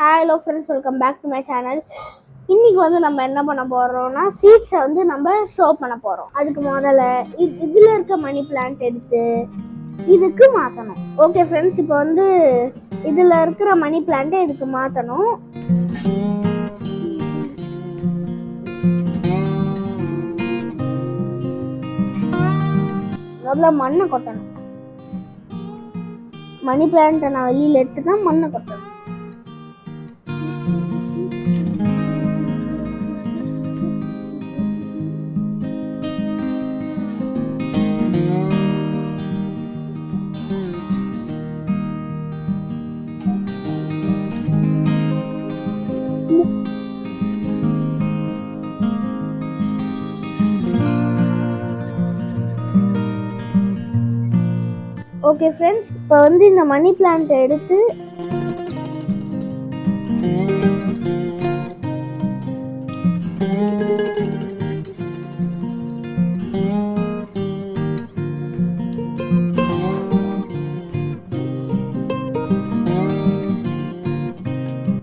Hello friends welcome back to my channel இன்றைக்கி வந்து நம்ம என்ன பண்ண போகிறோம்னா சீட்ஸை வந்து நம்ம ஷோ பண்ண போகிறோம் அதுக்கு முதல்ல இது இதில் இருக்க மணி பிளான்ட் எடுத்து இதுக்கு மாற்றணும் ஓகே ஃப்ரெண்ட்ஸ் இப்போ வந்து இதில் இருக்கிற மணி பிளான்ட்டை இதுக்கு மாற்றணும் முதல்ல மண்ணை கொட்டணும். மணி பிளான்ட்டை நான் வெளியில் எடுத்து தான் மண்ணை கொட்டணும். ஓகே ஃப்ரெண்ட்ஸ் இப்போ வந்து இந்த மணி பிளான்ட்டை எடுத்து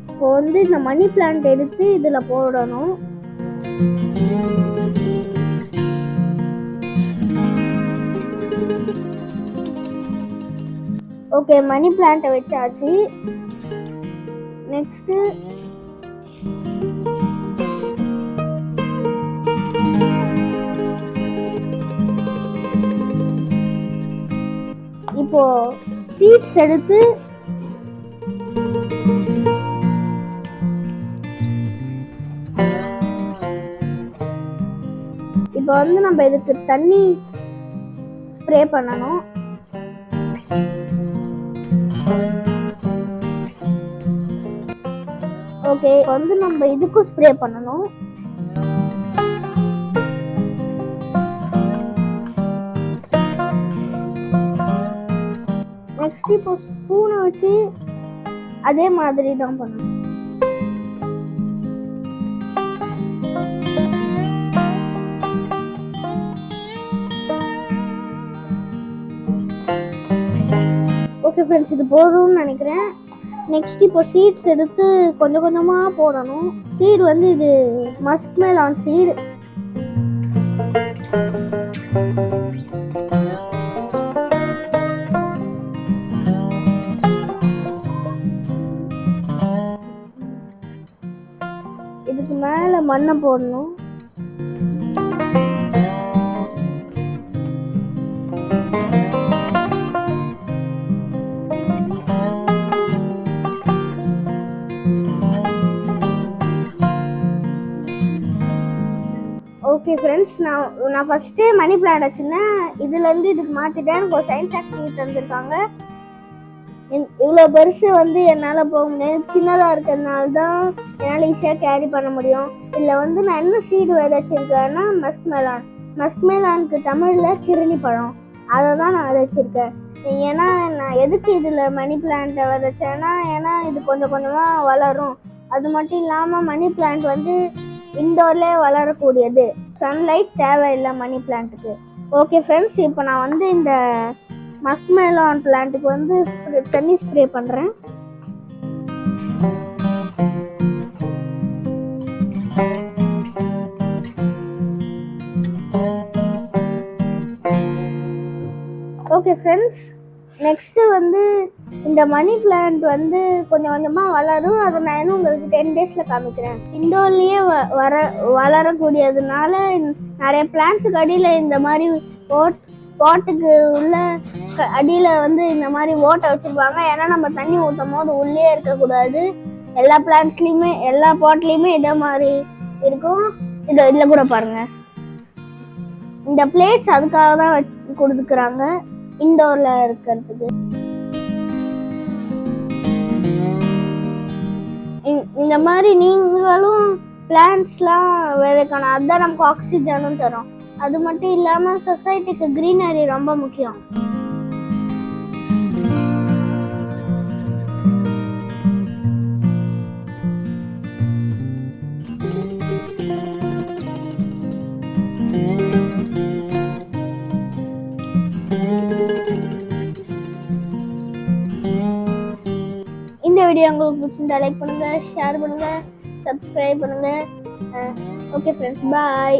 இப்போ வந்து இந்த மணி பிளான்ட் எடுத்து இதில் போடணும். ஓகே மணி பிளான்ட்டை வச்சாச்சு. நெக்ஸ்ட்டு இப்போ சீட்ஸ் எடுத்து இப்போ வந்து நம்ம இதுக்கு தண்ணி ஸ்ப்ரே பண்ணணும். ஓகே வந்து நம்ம இதுக்கும் ஸ்ப்ரே பண்ணணும். நெக்ஸ்ட் இப்போ ஸ்பூனை வச்சு அதே மாதிரி தான் பண்ணணும். ஓகே ஃப்ரெண்ட்ஸ் இது போதும்னு நினைக்கிறேன். நெக்ஸ்ட் இப்போ சீட்ஸ் எடுத்து கொஞ்சம் கொஞ்சமாக போடணும். சீடு வந்து இது மஸ்க் மேல் ஆன் சீடு இதுக்கு மேலே மண்ணை போடணும். ஓகே ஃப்ரெண்ட்ஸ் நான் நான் ஃபஸ்ட்டு மணி பிளான் வச்சுருந்தேன். இதுலேருந்து இதுக்கு மாற்றிட்டேன் எனக்கு ஒரு சயின்ஸ் ஆக்டிவிட்டி தந்திருக்காங்க. இவ்வளோ பெருசு வந்து என்னால் போக முடியாது. சின்னதாக இருக்கிறதுனால தான் என்னால் ஈஸியாக கேரி பண்ண முடியும். இதில் வந்து நான் என்ன சீடு விதைச்சிருக்கேன்னா மஸ்க் மேலான் தமிழில் கிருணி பழம். அதை தான் நான் விதைச்சிருக்கேன் ஏன்னா நான் எதுக்கு இதில் மணி பிளான்ட்டை விதைச்சேன்னா ஏன்னா இது கொஞ்சம் கொஞ்சமாக வளரும். அது மட்டும் இல்லாமல் மணி பிளான்ட் வந்து இண்டோர்லேயே வளரக்கூடியது. சன்லைட் தேவையில்லை மணி பிளான்ட்டுக்கு ஓகே ஃப்ரெண்ட்ஸ் இப்போ நான் வந்து இந்த மஸ்மெலான் பிளான்ட்டுக்கு வந்து ஸ்ப்ரே தண்ணி ஸ்ப்ரே பண்ணுறேன் ஓகே ஃப்ரெண்ட்ஸ் நெக்ஸ்ட்டு வந்து இந்த மணி பிளான்ட் வந்து கொஞ்சம் கொஞ்சமாக வளரும். அதை நான் இன்னும் உங்களுக்கு டென் டேஸில் காமிக்கிறேன். இண்டோர்லேயே வ வர வளரக்கூடியதுனால நிறைய பிளான்ட்ஸுக்கு அடியில் இந்த மாதிரி போட் பாட்டுக்கு உள்ள அடியில் வந்து இந்த மாதிரி ஓட்டை வச்சுருப்பாங்க. ஏன்னா நம்ம தண்ணி ஊற்றும் போது உள்ளே இருக்கக்கூடாது. எல்லா பிளான்ட்ஸ்லேயுமே எல்லா பாட்லேயுமே இதே மாதிரி இருக்கும். இதை இதில் கூட பாருங்கள் இந்த பிளேட்ஸ் அதுக்காக தான் வச்சு கொடுத்துக்கிறாங்க இண்டோர்ல இருக்கிறதுக்கு இந்த- இந்த மாதிரி நீங்களும் பிளான்ட்ஸ்லாம் விதைக்கணும் அதுதான் நமக்கு ஆக்சிஜனும் தரும். அது மட்டும் இல்லாமல் சொசைட்டிக்கு க்ரீனரி ரொம்ப முக்கியம். வீடியோ உங்களுக்கு பிடிச்சிருந்தா லைக் பண்ணுங்கள் ஷேர் பண்ணுங்கள் சப்ஸ்கிரைப் பண்ணுங்கள் ஓகே ஃப்ரெண்ட்ஸ் பாய்